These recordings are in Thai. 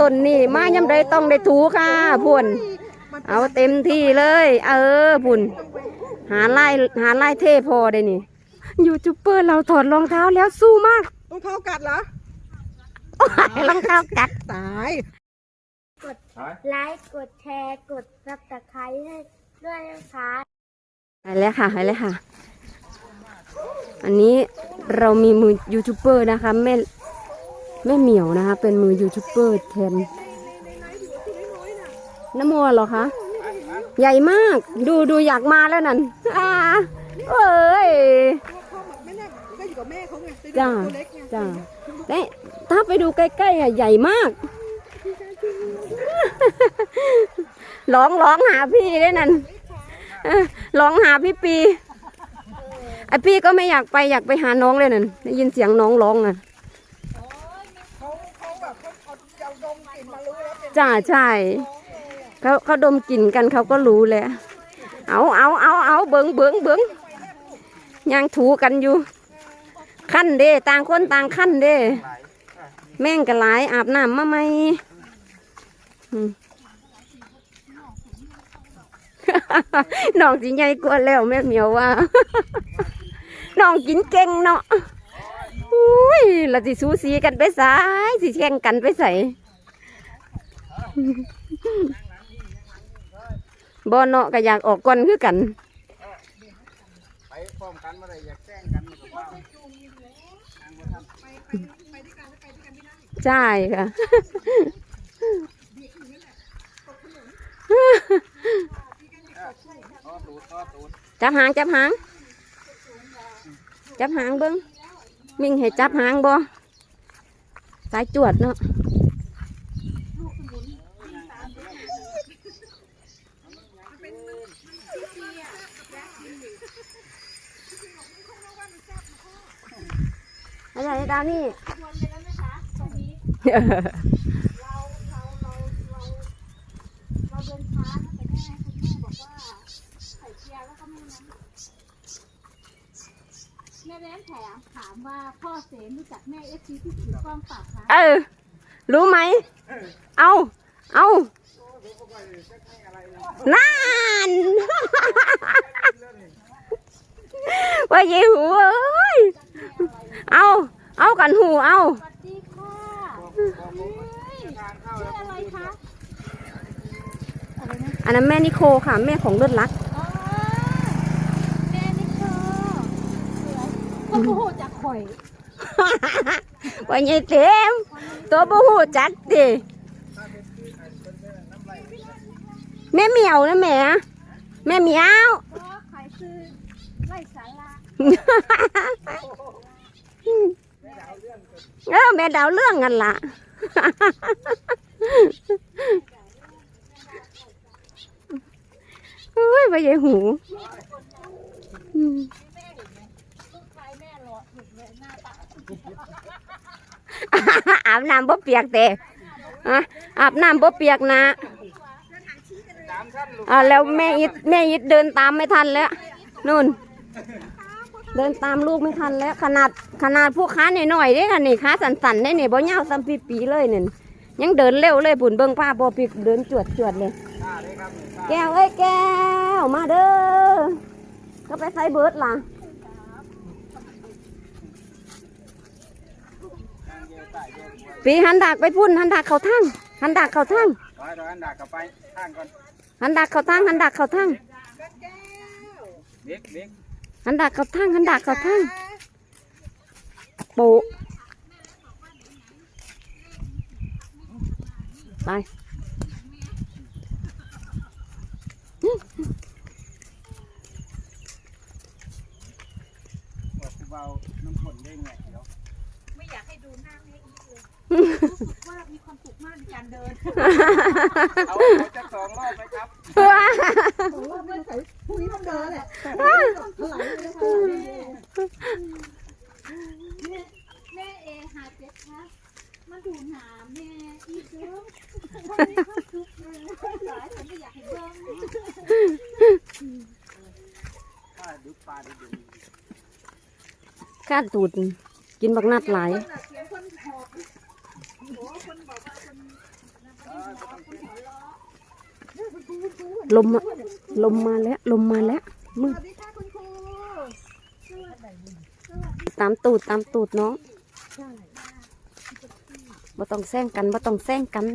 ต้นนี่มายำใดต้องได้ถูค่ะพุ่นเอาเต็มที่เลย เออพุ่นหาไล่หาไล่เทพอได้นี่ยูทูบเบอร์เราถอดรองเท้าแล้วสู้มากรองเท้ากัดเหรอรองเท้ากัดตายไลค์กดแชร์กดซับสไครต์ให้ด้วยนะคะไปแล้วค่ะไปแล้วค่ะ อันนี้เรามีมือยูทูบเบอร์นะคะแม่ แม่เหมียวนะคะ เป็นมือยูทูบเบอร์แทนน้ำมัวเหรอคะ ใหญ่มาก ดูดูอยากมาแล้วนั่นอ่าเอ้ยพ่อบอกไม่แน่ก็อยู่กับแม่เขาไงจ้าเล็กไงจ้าและถ้าไปดูใกล้ๆอะใหญ่มาก ร้องร้องหาพี่ได้นั่นร้องหาพี่ปีไอพี่ก็ไม่อยากไปอยากไปหาน้องเลยนั่นได้ยินเสียงน้องร้องอะ เขาเขาแบบเขาเอาเอาดมกลิ่นมารู้แล้วเป็น จ้าใช่ เขาเขาดมกลิ่นกันเขาก็รู้แหละเอาเอาเอาเอาเบิงเบิงเบิงยังถูกันอยู่ ขั้นเด้ต่างคนต่างขั้นเด้ แม่งกะหลายอาบน้ำมาไหมอืมน้องสิใหญ่กว่าแล้วแม่เหมียวว่า น้องกินเก่งเนาะอุ้ยเราสิสูสีกันไปสายสิแข่งกันไปใส่ บ่เนาะก็อยากออกก่อนคือกัน ไปพร้อมกันมาได้อยากแจ้งกันมันก็ว่าใช่ค่ะ จับหางจับหาง จับหางเบิ้งมิ่งให้จับหางบ่สายจวดเนาะอะไร ดาวนี่เราเดินช้านะแต่แม่คุณแม่บอกว่าใส่เกียร์แล้วก็ไม่นั้นแม่แม่แถมถามว่าพ่อเสมรู้จักแม่เอฟซีที่ถือกล้องเปล่าคะเออ รู้ไหม เอาเอานั่นว่าเยหูเอ้ยเอาเอากันหูเอาสวัสดีค่ะเฮ้ยชื่ออะไรคะอะไรนะอันนั้นแม่นิโคค่ะ แม่ของเลือดรักอ๋อแม่นี่คือสวยก็โอ้โหจากข่อยว่าเยเต็มตัวบูหูจักดิแม่เหมียวนะแม่แม่เหมียวก็ขายคือไร่สาระ เออแม่ดาวเรื่องกันล่ะเฮ้ยไปยายหูอืมขายแม่หรอถูกเลยหน้าตาอาบน้ำบ่เปียกแต่อะอาบน้ำบ่เปียกนะสามชั้นลูกอ่าแล้วแม่อิดแม่อิดเดินตามไม่ทันแล้วนู่น เดินตามลูกไม่ทันแล้วขนาดขนาดผู้ค้าหน่อยๆเด้ค่ะนี่ค้าสันๆได้นี่บ่ยาวซ้ำปีปีๆเลยนี่ยังเดินเร็วเลยผุนเบิ่งป้าบ่ปีกเดินจวดจวดๆเลยข้าเลยครับนี่ข้าแก้วเอ้ยแก้วมาเด้อก็ไปใส่เบิร์ดล่ะทางเดียวใต้เดียวปีหันดากไปพุ่นหันดากเขาทั้งหันดากเขาทั้งร้อยร้อยอันดักกลับไปข้างก่อนหันดากเขาทั้งหันดากเขาทั้งเด็กเด็ก หันดากเขาทั้งหันดากเขาทั้งโปะไปบอกกูเบาน้ำฝนได้ไงเดี๋ยวไม่อยากให้ดูหน้าแม่อีกเลยรู้สึกว่ามีความสุขมากในการเดิน เอาเอาจักสองรอบไหมครับ ผมว่าไม่ใส่พรุ่งนี้ต้องเดินแหละแต่ไม่ได้แบบถลายเลยนะคะ แม่แม่เอหาเจ็ดคะมาดูหนาแม่อีกเด้อวันนี้ความสุขเลยหลายคนไม่อยากให้เบิ่ง ข้าดูปลาดูดู ก้าน ตูด กินบักนัดหลายเสียงคนหอบโอ้คนบอกว่าคนลมอะลมมาแล้ว ลมมาแล้วมึสงวัสดีค่ะคุณครูตามตูดตามตูดน้องบ่ต้องแซงกันบ่ต้องแซงกัน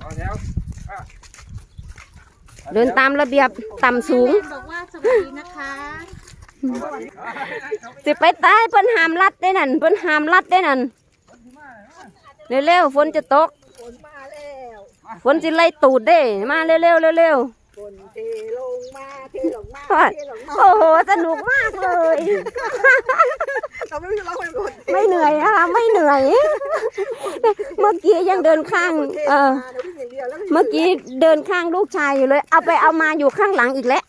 เอาแถวอะเดินตามระเบียบต่ำสูง บอกว่าสวัสดีนะคะ สิไปตายเพิ่นหามลัดได้นั่นเพิ่นหามลัดได้นั่นเร็วๆฝนจะตกฝนมาแล้วฝนสิไล่ตูดเด้มาเร็วๆเร็วเทลงมาเทลงมาๆโอ้โห สนุกมากเลยไม่เหนื่อยนะคะไม่เหนื่อย เมื่อกี้ยังเดินข้าง เออ เมื่อกี้เดินข้างลูกชายอยู่เลย เอาไปเอามาอยู่ข้างหลังอีกแล้ว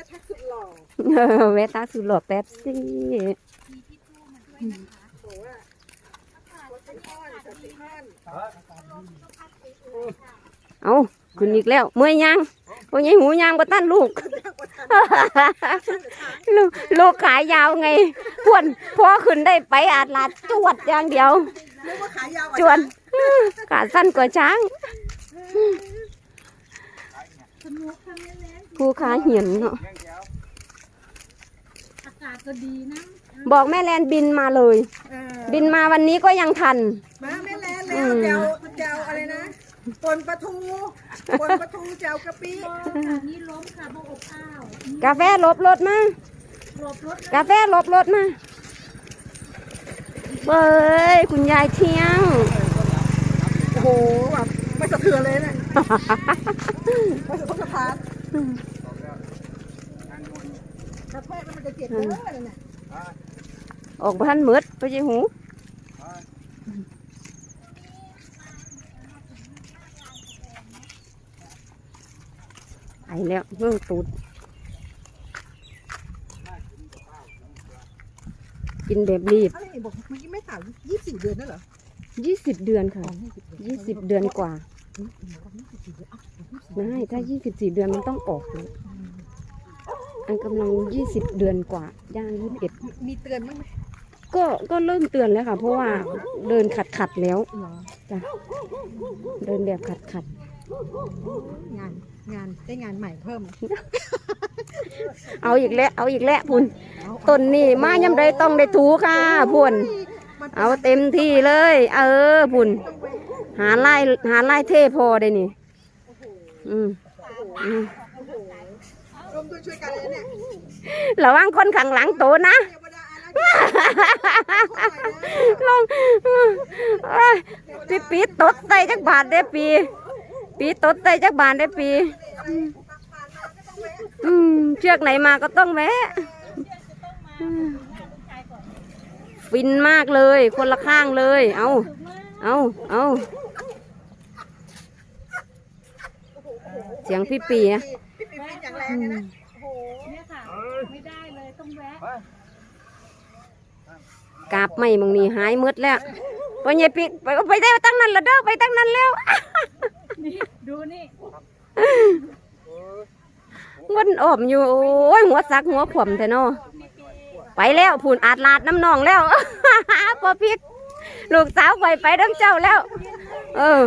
ะแท็กสุด หล่อเออเวตาสุดหล่อแป๊บซี่บอกว่าวัดต้นสตว์ท่านเอาขึ้นอีกแล้วเมื่อยยังโอ้ยหูยางบ่ตั้นลูก ลูกลูกขายาวไงพวนพ่อขึ้นได้ไปอาดลาดจวดอย่างเดียว นึกว่าขายาวจวนขาสั้นกว่าช้างผู้ขาเหียนเนาะ เลี้ยงแถวากาศก็ดีนะบอกแม่แลนบินมาเลย เออบินมาวันนี้ก็ยังทัน มาแม่แลนแล้วเจ้าเจ้าอะไรนะปนปลาทูปนปลาทูเจ้ากะปิโอ้ค่ะนี่ล้มค่ะบ่อบอ้าวกาแฟหลบรถมา หลบรถกาแฟหลบรถมาเบ้ยคุณยายเที่ยง โอ้โหแบบไม่สะเทือนเลยเนี่ยไม่สะทกสะท้าน กระแทกแล้วมันจะเจ็บเด้อเนี่ยออกบ้านมืดไปยี่หูไปแล้วเรื่องตูด กินแบบรีบอะไรบอกเมื่อกี้ไม่ถามยี่สิบเดือนนั่นเหรอยี่สิบเดือนค่ะอ๋อยี่สิบเดือนยี่สิบเดือนกว่ายี่สิบเดือนอ้าวไม่ ถ้ายี่สิบสี่เดือนมันต้องออกเลย อันกำลังยี่สิบเดือนกว่าย่างยี่สิบเอ็ดมีเตือนบ้างไหมก็ก็เริ่มเตือนแล้วค่ะ เพราะว่าเดินขัดขัดๆแล้วเหรอเดินแบบขัดขัดงานงานได้งานใหม่เพิ่มๆเอาอีกแล้วเอาอีกแล้วพุ่นเอาต้นนี่มายำใดต้องได้ถูค่ะพุ่นมันเอาเต็มที่เลย เออพุ่นหาไล่หาไล่เท่พอได้นี่ อืมอืม ร่วมด้วยช่วยกันเลยเนี่ยระวังคนข้างหลังโตนะ เทวดาอารักษ์ลงเอ้ยปีปีตดใส่จักบาทได้ปี ปีตดใส่จักบาทได้ปี อืมเชือกไหนมาก็ต้องแวะอืมฟินมากเลย คนละข้างเลย เอาเอาเอาเสียงพี่ปีอะพี่ปีเป็นอย่างแรงเลยนะโอ้โห เนี่ยค่ะ ไม่ได้เลยต้องแวะกาบไม่มึงนี่หายหมืดแล้วไปไงปีไปไปได้ตั้งนั้นแล้วเด้อไปตั้งนั้นแล้วนี่ดูนี่วนออมอยู่โอ้ยหัวซักหัวขวมแต่นอไปแล้วผุนอาดลาดน้ำนองแล้วพอพิกลูกสาวไปไปดังเจ้าแล้ว เออ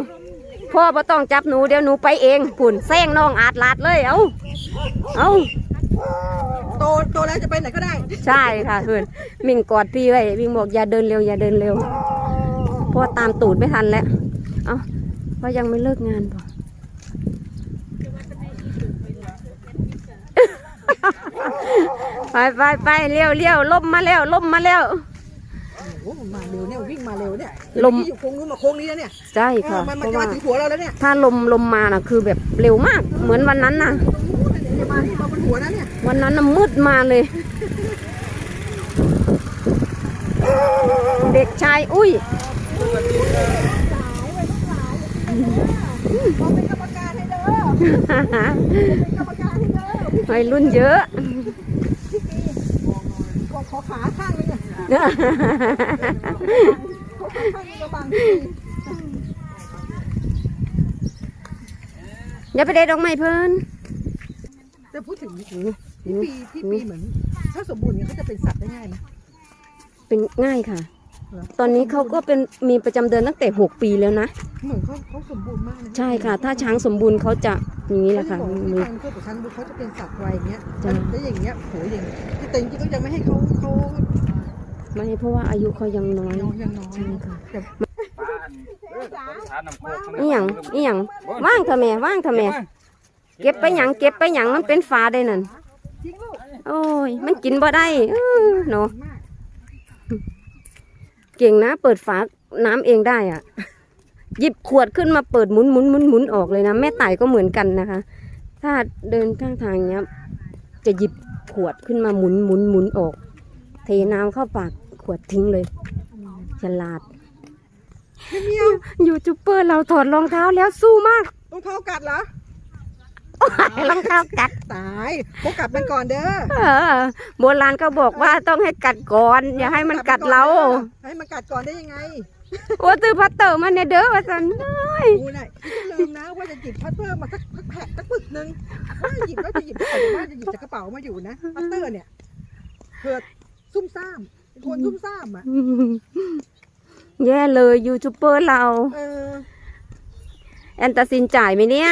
พ่อบ่ต้องจับหนูเดี๋ยวหนูไปเองผุนแซงน้องอาดลาดเลยเอาเอาโตโตแล้วจะไปไหนก็ได้ใช่ค่ะเพื่อนมิงกอดพี่ไว้มิงบอกอย่าเดินเร็วอย่าเดินเร็วพ่อตามตูดไม่ทันแล้วเอาพ่อยังไม่เลิกงานป่ะไปไปไปเลี้ยวเลี้ยวล่มมาแล้วล่มมาแล้วโอ้โหมาเร็วเนี่ยวิ่งมาเร็วเนี่ยลมเอกี้อยู่โค้งนู้นมาโค้งนี้แล้วเนี่ยใช่เอค่ะอมันเพมันราะจะมาว่าถึงหัวเราแล้วเนี่ยถ้าลมลมมาน่ะคือแบบเร็วมากเหมือนวันนั้นน่ะ จะมาที่มาบนหัวนะเนี่ยวันนั้นน่ะมืดมาเลย เด็กชายอุ้ยขอเป็นกรรมการให้เด้อเป็นกรรมการให้เด้อวัยรุ่นเยอะขอขอขาข้างนึงอะขอขาข้างนึงมาบังพี่อย่าไปเด็ดดอกไม้เพิ่น แต่พูดถึงพี่ปีพี่ปีเหมือน ถ้าสมบูรณ์เนี่ยเขาจะเป็นสัตว์ได้ง่ายไหมเป็นง่ายค่ะ ตอนนี้เขาก็เป็นมีประจำเดือนตั้งแต่ 6 ปีแล้วนะ เหมือนเขาเขาสมบูรณ์มากเลยนใช่ค่ะ ถ้าช้างสมบูรณ์เขาจะอย่างนี้แหละค่ะเขาจะบอกมือว่าการเพื่อแต่ช้างเขาจะเป็นสัตว์วัยอย่างเงี้ยจ้ะแล้วอย่างเงี้ยโหอย่างแต่จริงๆก็ยังไม่ให้เขาเขาไม่เพราะว่าอายุเขายังน้อยน้องยังน้อยใช่ค่ะแต่ปลาอันเออทานน้ำโคกอีหยังอีหยังว่างเถอะแม่ว่างเถอะแม่ เก็บไปหยังเก็บไปหยังมันเป็นฝาได้นั่นจริงลูกโอ้ย มันกินบ่ได้อื้อเนาะมากเก่งนะ เปิดฝาน้ำเองได้อะ หยิบขวดขึ้นมาเปิดหมุนหมุนหมุนหมุนออกเลยนะแม่ไต่ก็เหมือนกันนะคะ ถ้าเดินข้างทางเนี้ย จะหยิบขวดขึ้นมาหมุนหมุนหมุนออก เทน้ำเข้าปากขวดทิ้งเลยฉลาดยูทูบเบอร์เราถอดรองเท้าแล้วสู้มากรองเท้ากัดเหรอ รองเท้ากัดตายพวกกัดมันก่อนเด้อเออโบราณเขาบอกว่าต้องให้กัดก่อน อย่าให้มันกัดเรา ให้มันกัดก่อนได้ยังไงโอ้ตื้อพัตเตอร์มันเนี่ยเด้อว่าสันกูน่ะอย่าลืมนะว่าจะหยิบพัตเตอร์มาสักสักแผกสักปึกหนึ่งว่าจะหยิบว่าจะหยิบแต่ว่าจะหยิบจากกระเป๋ามาอยู่นะพัตเตอร์เนี่ยเผื่อซุ่มซ่ามเป็นคนซุ่มซ่ามอะแย่เลยยูทูบเบอร์เราเออแอนตาซินจ่ายไหมเนี่ย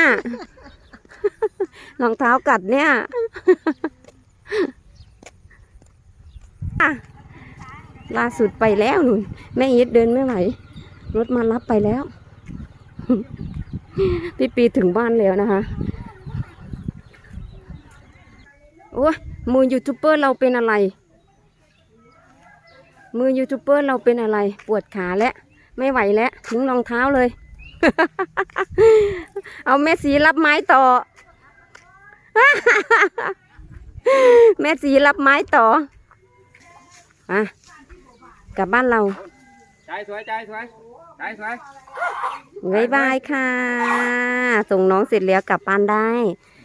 รองเท้ากัดเนี่ยล่าสุดไปแล้วนุ่นแม่อีทเดินไม่ไหวรถมารับไปแล้ว พี่ปีถึงบ้านแล้วนะคะโอ้ยมือยูทูบเบอร์เราเป็นอะไร มือยูทูบเบอร์เราเป็นอะไร ปวดขาแล้วไม่ไหวแล้วทิ้งรองเท้าเลย เอาแม่สีรับไม้ต่อ แม่สีรับไม้ต่ออะกลับบ้านเราใจสวยใจสวยใจสวยบายบายค่ะ ส่งน้องเสร็จแล้วกลับบ้านได้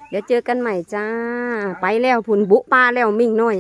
เดี๋ยวเจอกันใหม่จ้า ไปแล้วผุนบุปลาแล้วมิ่งหน่อย